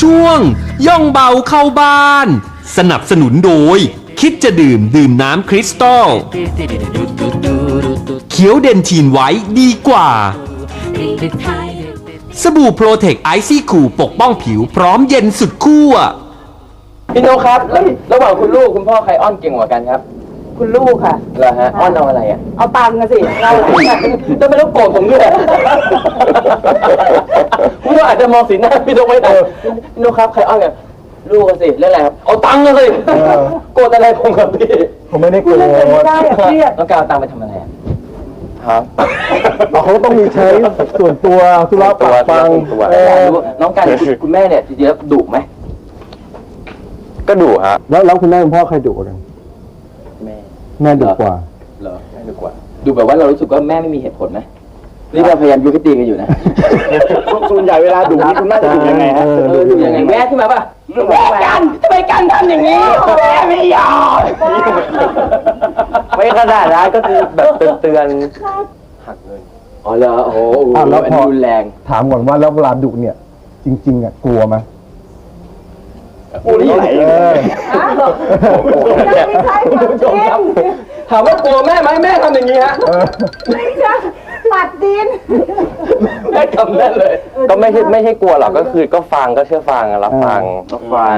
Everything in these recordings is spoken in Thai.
ช่วง ย่องเบาเข้าบ้าน สนับสนุนโดย คิดจะดื่มดื่มน้ำคริสตัลเขียวเดนทีนไว้ดีกว่า สบู่โปรเทคไอซี่คูปกป้องผิวพร้อมเย็นสุดขั้วพี่โนกครับแล้วระหว่างคุณลูกคุณพ่อใครอ้อนเก่งกว่ากันครับคุณลูกค่ะ เหรอฮะอ้อนเอาอะไรอะ เอาตังค์กันสิ เราอะไรแล้วไม่ต้องโกรธผมด้วยคุณก็อาจจะ มองสีหน้าพี่โนกไม่ได้พี่โนกครับใครอ้อนกันลูกกันสิเรื่องอะไรครับเอาตังค์กันสิโกรธอะไรผมครับพี่ผมไม่ได้โกรเล่นกันไม่ธได้อะเครียดน้องกาวเอาตังค์ไปทำอะไรอะครับเขาก็ต้องมีใช้ส่วนตัวธุระปะปังเออยากอรู้น้องการคุณคุณแม่เนี่ยจริงๆแล้วดุไหมก็ดุฮะแล้วแล้วคุณแม่คุณพ่อใครดุกันแม่แม่ดุกว่าเหรอแม่ดุกว่าดูแบบว่าเรารู้สึกว่าแม่ไม่มีเหตุผลไหม นี่เราพยายามยุติตีกันอยู่นะ ส่วนใหญ่เวลาดุนี่คุณแม่จะดุยังไงฮะเออดูยังไงแม่ขึ้นมาป่ะแม่กันทำไมกันทำอย่างนี้แม่ไม่ยอมไม่ขนาดนั้นก็คือแบบเตือนอ๋อเหรอโอ้โหอ้าวแล้วอันพอนี้รุนแรง ถามก่อนว่าแล้วเวลาดุเนี่ย จริง ๆอะกลัวไหมปูนี่ไหนเออไม่ใช่ความจริงถามว่ากลัวแม่ไหมแม่ทำอย่างนี้ฮะเออไม่ใช่ปั ดดินแม่ทำแน่เลยๆก็ไม่ใช่ไม่ใช่กลัวหรอกก็คือก็ฟังก็เชื่อฟังอะรับฟังรับฟัง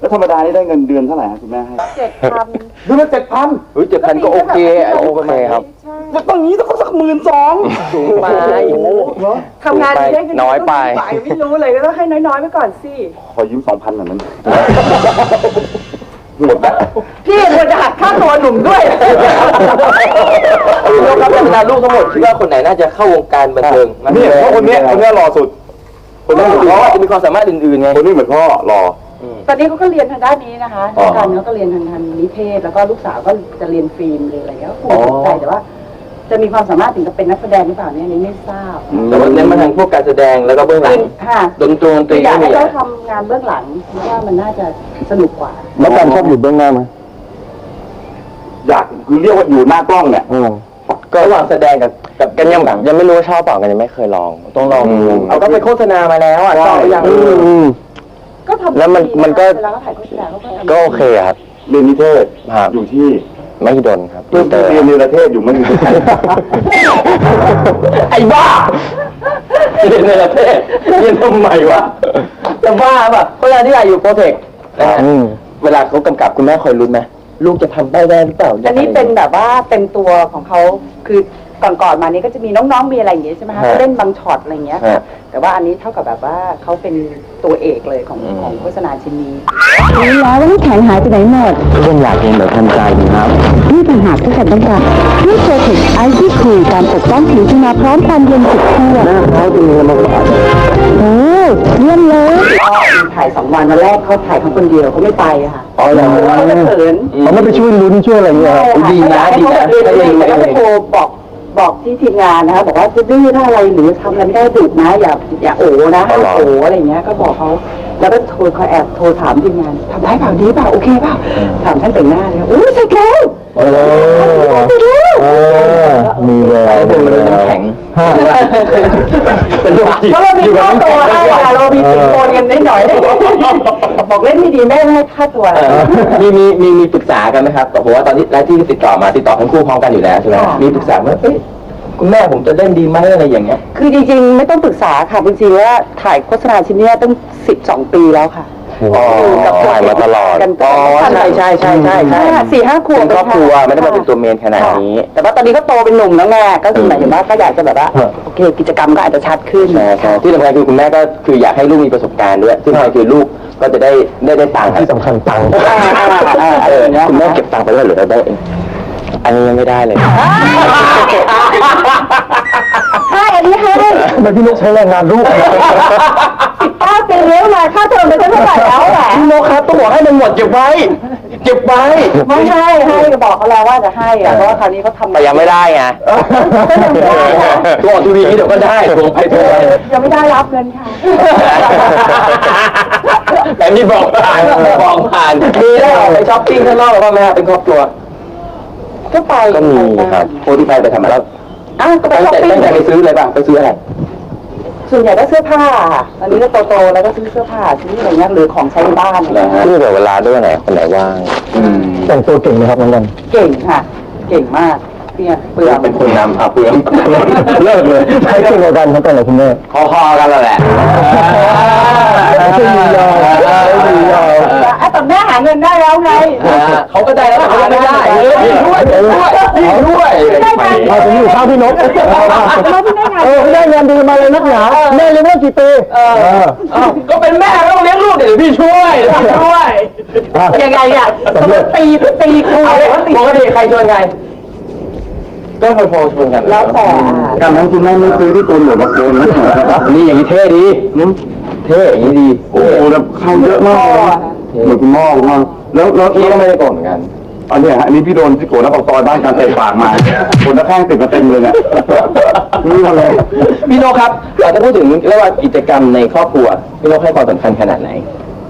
แล้วธรรมดานี่ได้เงินเดือนเท่าไหร่คุณแม่ให้เจ็ดพันเดือนละเจ็ดพันเฮ้ยเจ็ดพันก็โอเคโอเคครับต้องนี้ต้องสักหมื่นสองสูงไปทำงานได้เงิน้อยไปไม่รู้เลยก็ต้องให้น้อยๆไปก่อนสิ ขอยืมสองพันหน่อยนั้น พี่ควรจะหักค่าตัวหนุ่มด้วยพี่นกครับธรรมดาลูกทั้งหมดคิดว่าคนไหนน่าจะเข้าวงการบันเทิงมากนี่เพราะคนเนี้ยคนเนี้ยหล่อสุด คนนี้เพราะว่าจะมีความสามารถอื่นๆไง คนนี้เหมือนพ่อหล่อ ตอนนี้เขาก็เรียนทางด้านนี้นะคะอ๋อ การเขาก็เรียนทางทางนิเทศ แล้วก็ลูกสาวก็จะเรียนฟิล์มเรียนอะไรเงี้ยคงสนใจแต่ว่า จะมีความสามารถถึงกับเป็นนักแสดงหรือเปล่าเนี่ยอันนี้ไม่ทราบแต่ว่าเน้นมาทางพวกการแสดงแล้วก็เบื้องหลัคืงอค่ะดนตรีดนตคืรีออยากไม่ให้มีเขาทำงานเบื้องหลังเพราะว่ามันน่าจะสนุกกว่า แล้วการชอบอยู่เบื้องหน้าไหมอยากคือเรียกว่าอยู่หน้ากล้องเนี่ยก็ระหว่างแสดงกับกับกันยังยังไม่รู้ว่าชอบเปล่ากันยังไม่เคยลอง ต้องลองดูเอาก็ไปโฆษณามาแล้วอะชอบหรือยังก็ทำแล้วมันมันก็ เวลาเขาถ่ายโฆษณาเขาก็ทำก็โอเคครับ เรียนนิเทศ ครับ อยู่ที่ ไม่ดนครับเพิ่มเตอร์เรียนนิเทศอยู่มันอยู่ที่ไหนไอ้บ้าเรียนในประเทศเรียนทำไมวะจะบ้าป่ะเวลาที่อยู่โปรเทคนะฮะอืมเวลาเขากำกับคุณแม่คอยรุ้นไหมลูกจะทำได้ได้หรือเปล่าอันนี้เป็นแบบว่าเต็มตัวของเขาคือ ก่อนๆมานี้ก็จะมีน้องๆมีอะไรอย่างเงี้ยใช่ไหมคะฮะก็เล่นบางช็อตอะไรอย่างเงี้ยฮะ แต่ว่าอันนี้เท่ากับแบบว่าเขาเป็นตัวเอกเลยของอืมของโฆษณาชิ้นนี้ รู้แล้วว่าน้ำแข็งหายไปไหนหมดเพื่อนอยากเรียนแบบทันใจดีครับ นี่ต่างหากที่ฉันต้องการด้วยโปรเทคไอซี่คูการปกป้องผิวที่มาพร้อมความเย็นสุดขั้วหน้าเขาจะมีมาฝากโอ้เยี่ยมเลยถ่ายสองวันวันแรกเขาถ่ายเขาคนเดียวเขาไม่ไปอะค่ะอ๋อเหรอเขาจะเขินเขาไม่ไปช่วยลุ้นช่วยอะไรเงี้ยดีนะ ดีนะถ้าถ้าเรีเรียยนนรู้รู้ก็เองโทรบอก บอกที่ทีมงานนะคะบอกว่าจะดื้อถ้าอะไรหรือทำอะไรไม่ได้ดุนะอย่าอย่าโอนะห้ามโออะไรอย่างเงี้ยก็บอกเขาแล้วก็โทรคอยแอบโทรถามทีมงานทำได้เปล่าดีเปล่าโอเคเปล่าถามท่านแต่งหน้าเลยอุ้ยเสร็จแล้วโอ้เออมีแววเป็นเลยน้ำแข็งฮะเป็นลูกจิตเพราะเรามีค่าตัวให้อะเรามีสินโอนกันนิดหน่อย บอกเล่นไม่ดีแม่ให้ค่าตัวเออมีมีมีมีปรึกษากันไหมครับแต่ผมว่าตอนนี้รายที่ติดต่อมาติดต่อทั้งคู่พร้อมกันอยู่แล้วใช่ไหมมีปรึกษาว่าเอ้ยคุณแม่ผมจะเล่นดีไหมอะไรอย่างเงี้ย คือจริงๆ ไม่ต้องปรึกษาค่ะจริงๆว่าถ่ายโฆษณาชิ้นเนี้ยตั้งสิบสองปีแล้วค่ะอ๋อถ่ายมาตลอดกันอ๋อใช่ใช่ใช่ใช่ใช่สี่ห้าขวบเป็นครอบครัวไม่ได้มาเป็นตัวเมนขนาดนี้ แต่ว่าตอนนี้ก็โตเป็นหนุ่มแล้วไงก็คือหมายถึงว่าก็อยากจะแบบว่าโอเคกิจกรรมก็อาจจะชัดขึ้นใช่ใช่ที่สำคัญคือคุณแม่ก็คืออยากให้ลูกมีประสบการณ์ด้วย ซึ่งสำคัญคือลูก ก็จะได้ได้ได้ตังค์ที่สำคัญตังค์อ่าอ่าอ่าเอออย่างเงี้ยคุณแม่เก็บตังค์ไปด้วยหรือได้เองอันนี้ยังไม่ได้เลยให้อันนี้ให้ทำไมพี่นกใช้แรงงานลูกป้าปีแล้วมาค่าเทอมไปเท่าไหร่แล้วแหละพี่นกครับต้องบอกให้มันหมดเก็บไว้ เก็บไว้ไม่ให้ให้ก็บอกเขาแล้วว่าจะให้อะเพราะว่าคราวนี้เขาทำแต่ยังไม่ได้ไงตัวออกทีวีนี้เดี๋ยวก็ได้ตัวไปตัวไปยังไม่ได้รับเงินค่ะ แต่นี่บอกผ่านบอกผ่านมีได้ออกไปช้อปปิ้งข้างนอกหรือเปล่าแม่เป็นครอบครัว ก็ไปก็มีครับโพธิภัยไปทำอะไรแล้วอ้าวก็ไปตั้งช้อปใจปิ้งตั้งใจไปซื้อเลยป่ะไปซื้ออะไร ส่วนใหญ่ก็เสื้อผ้าค่ะตอนนี้ก็โตๆแล้วก็ซื้อเสื้อผ้าซื้ออะไรเงี้ยหรือของใช้ในบ้านอะไรนะเงี้ยฮะชื่อแบบเวลาด้วยไหนคนไหนว่างแต่งตัวเก่งไหมครับน้องกันเก่งค่ะ เก่งมากเนี่ยเปลือกเป็นคนนำอาเปลืองเลิกเลยใครเก่งกว่ากันครับแต่ละคุณแม่คอคอกันแล้วแหละไม่ใแล้วไงเขาก็ได้แล้วแต่เขายังไม่ได้เออพี่ช่วยพี่ช่วยพี่ช่วยมาผมอยู่ข้างพี่นกเออไม่ได้เงินดีมาเลยนักหนาแม่เลี้ยงลูกกี่ปีเอออ้าวก็เป็นแม่ก็ต้องเลี้ยงลูกเดี๋ยวพี่ช่วยพี่ช่วยยังไงอะต้องมาตีตีครูเอาเลเลยยว่าตีปกติใครชวนใครก็คนโทรชวนกันแล้วแต่การนั้นคุณแม่ไม่ซื้อที่โกนหนวดมาโกนนะนี่อย่างนี้เท่ดีเท่อย่างนี้ดีโอ้โหแบบเข้าเยอะมากเลยนะเหมือนคุณหม้อคุณหม้อ แล้วแล้วพี่แล้วก็ไม่ได้โกรธเหมือนกันอันเนี้ยฮะอันนี้พี่โดนที่โกนแล้วปากซอยบ้านการเตะปากมาคนตะแคงติดมาเต็มเลยเนี่ยนี่มาเลยพี่โนครับเราจะพูดถึงเรียกว่ากิจกรรมในครอบครัวพี่โนให้ความสำคัญขนาดไหน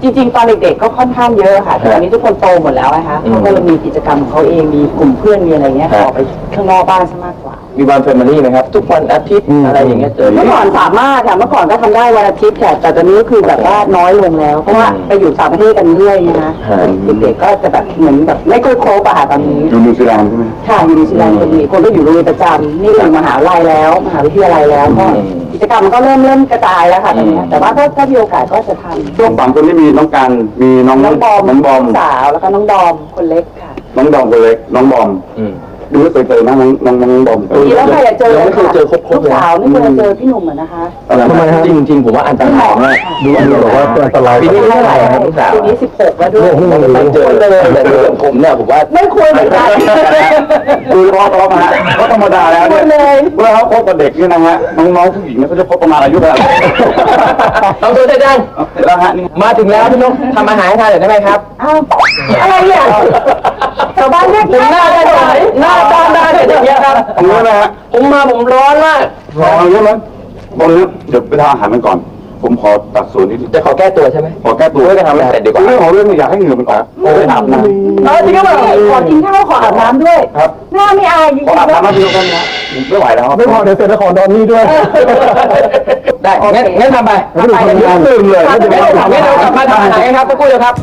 จริงๆ ตอนเด็กๆ ก็ค่อนข้างเยอะค่ะแต่ตอนนี้ทุกคนโตหมดแล้วนะคะอืมเขาก็เลยมีกิจกรรมของเขาเอง มีกลุ่มเพื่อน มีอะไรเงี้ยครับออกไปข้างนอกบ้านซะมากกว่า มีวันเฟมิลี่ไหมครับ ทุกวันอาทิตย์อะไรอย่างเงี้ยเจอ เมื่อก่อนสามารถค่ะเมื่อก่อนก็ทำได้วันอาทิตย์ค่ะแต่ตอนนี้ก็คือแบบว่าน้อยลงแล้ว เพราะว่าอืมไปอยู่ต่างประเทศกันด้วยนะคะฮะเด็กๆก็จะแบบเหมือนแบบไม่ค่อยครบอะค่ะตอนนี้อยู่นิวซีแลนด์ใช่ไหมค่ะอยู่นิวซีแลนด์คนนี้คนก็อยู่โรงเรียนประจำนี่ก็อยู่มหาลัยแล้วมหาวิทยาลัยแล้วก็อืม กิจกรรมมันก็เริ่มเริ่มกระจายแล้วค่ะตอนนี้อืมแต่ว่าถ้าถ้ามีโอกาสก็จะทำช่วงสามคนนี้มีน้องการมีน้องน้องบอมน้องบอมสาวแล้วก็น้องดอมคนเล็กค่ะ น้องดอมคนเล็ก น้องบอม อืม ดูว่าเคยเจอไหมน้องน้องน้องบอมดีแล้วใครอยากเจอยังไม่เคยเจอครบๆลูกเลยสาวไม่เคยเจอพี่หนุ่มอะนะคะทำไมฮะจริงจริงๆผมว่าอันตรายมากดูอันนี้บอกว่าอันตรายปีนี้เท่าไหร่ครับลูกสาวปีนี้สิบหกแล้วด้วย ไม่เจอเลยแต่ดูอย่างผมเนี่ยผมว่า ไม่ควรเหมือนกัน ดูเฉพาะเขาฮะเขาธรรมดาแล้วเนี่ยเลยเวลาเขาพบกับเด็กเนี่ยนะฮะน้องๆผู้หญิงเนี่ยเขาจะพบประมาณอายุเท่าไหร่เราตัวใจจังเอาเสร็จแล้วฮะนี่มาถึงแล้วพี่นกทำอาหารให้ทานหน่อยได้ไหมครับ อ้าวอะไรเนี่ยชาวบ้านเรียกผมหน้าด้านไหนหน้าด้านด้านอย่างเงี้ยครับ เนื้อนะฮะผมมาผมร้อนมากรอเยอะมั้ยบอกเลยเดี๋ยวไปทานอาหารกันก่อน ผมขอตัดส่วนนิดนึงจะขอแก้ตัวใช่ไหมขอแก้ตัวเพื่อจะทำให้เสร็จดีกว่าเรื่องของเรื่องเนี่ยอยากให้เหงื่อมันออกไปอาบน้ำเออจริงก็แบบขอกินข้าวขออาบน้ำด้วยครับหน้าไม่อายจริงขออาบๆน้ำมาพี่กันนะไม่ไหวแล้วครับไม่พอเดี๋ยวเสร็จแล้วขอนอนนี่ด้วย ได้งั้นงั้นทำไปไม่ต้องทำงานตื่นเลยงั้นเดี๋ยวงั้นเดี๋ยวกลับมาทำอาหารกันครับสักครู่เดียวครับ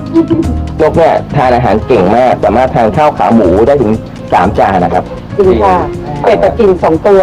นกเนี่ยทานอาหารเก่งมาก สามารถทานข้าวขาหมูได้ถึง สามจานนะครับ จริงค่ะเป็ดแต่กินสองตัว